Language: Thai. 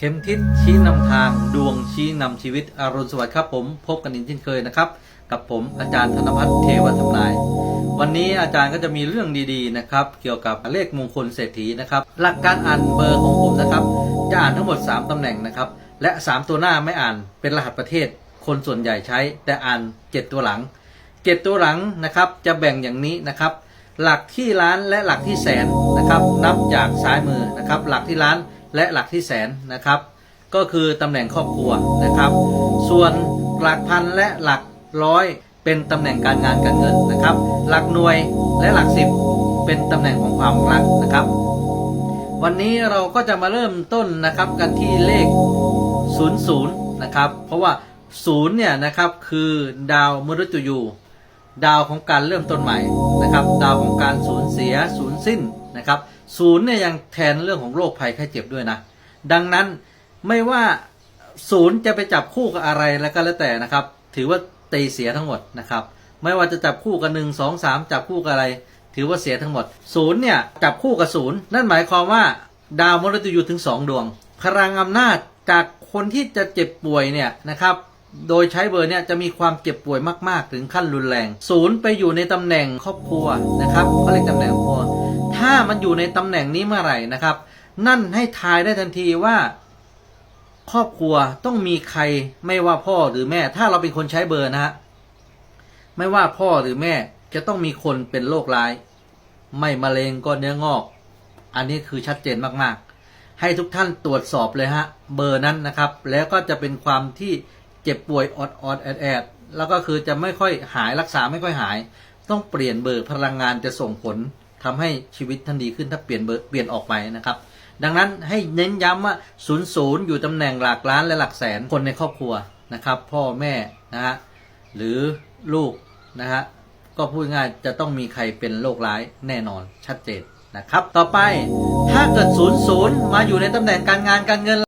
เข็มทิศชี้นำทางดวงชี้นำชีวิตอรุณสวัสดิ์ครับผมพบกันอีกเช่นเคยนะครับ กับผมอาจารย์ธนพัฒน์เทวทำนาย วันนี้อาจารย์ก็จะมีเรื่องดีๆนะครับ เกี่ยวกับเลขมงคลเศรษฐีนะครับ หลักการอ่านเบอร์ของผมนะครับ จะอ่านทั้งหมด 3 ตำแหน่งนะครับ และ 3 ตัวหน้าไม่อ่านเป็นรหัสประเทศ คนส่วนใหญ่ใช้ แต่อ่าน 7 ตัวหลัง 7 ตัวหลังนะครับจะแบ่งอย่างนี้นะครับ หลักที่ล้านและหลักที่แสนนะครับ นับจากซ้ายมือนะครับ หลักที่ล้าน และหลักที่แสนนะครับ ก็คือตำแหน่งครอบครัวนะครับ ส่วนหลักพันและหลักร้อยเป็นตำแหน่งการงานการเงินนะครับ หลักหน่วยและหลักสิบเป็นตำแหน่งของความรักนะครับ วันนี้เราก็จะมาเริ่มต้นนะครับกันที่เลข 00 นะครับ เพราะว่า 0 เนี่ยนะครับคือดาวมฤตยู ดาวของการเริ่มต้นใหม่นะครับ ดาวของการสูญเสียสูญสิ้นนะครับศูนย์เนี่ยยังแทนเรื่องของโรคภัยไข้เจ็บด้วยนะ ดังนั้นไม่ว่าศูนย์จะไปจับคู่กับอะไรแล้วก็แล้วแต่นะครับ ถือว่าตีเสียทั้งหมดนะครับ ไม่ว่าจะจับคู่กับหนึ่งสองสามจับคู่กับอะไร ถือว่าเสียทั้งหมดศูนย์เนี่ยจับคู่กับศูนย์นั่นหมายความว่าดาวมฤตยูถึงสองดวงพลังอำนาจจากคนที่จะเจ็บป่วยเนี่ยนะครับ โดยใช้เบอร์เนี่ยจะมีความเจ็บป่วยมาก ๆ ถึงขั้นรุนแรง ศูนย์ไปอยู่ในตำแหน่งครอบครัวนะครับเขาเรียกตำแหน่งครอบครัว ถ้ามันอยู่ในตำแหน่งนี้เมื่อไหร่นะครับ นั่นให้ทายได้ทันทีว่า ครอบครัวต้องมีใครไม่ว่าพ่อหรือแม่ ถ้าเราเป็นคนใช้เบอร์นะฮะไม่ว่าพ่อหรือแม่จะต้องมีคนเป็นโรคร้าย ไม่มะเร็งก็เนื้องอก อันนี้คือชัดเจนมากๆ ให้ทุกท่านตรวจสอบเลยฮะเบอร์นั้นนะครับ แล้วก็จะเป็นความที่ เจ็บป่วยอดอดแอดแอดแล้วก็คือจะไม่ค่อยหายรักษาไม่ค่อยหาย ต้องเปลี่ยนเบอร์พลังงานจะส่งผลทำให้ชีวิตท่านดีขึ้นถ้าเปลี่ยนเบอร์เปลี่ยนออกไปนะครับ ดังนั้นให้เน้นย้ำว่า00อยู่ตำแหน่งหลักล้านและหลักแสนคนในครอบครัวนะครับ พ่อแม่นะฮะหรือลูกนะฮะก็พูดง่ายจะต้องมีใครเป็นโรคร้ายแน่นอนชัดเจนนะครับ ต่อไปถ้าเกิด00มาอยู่ในตำแหน่งการงานการเงิน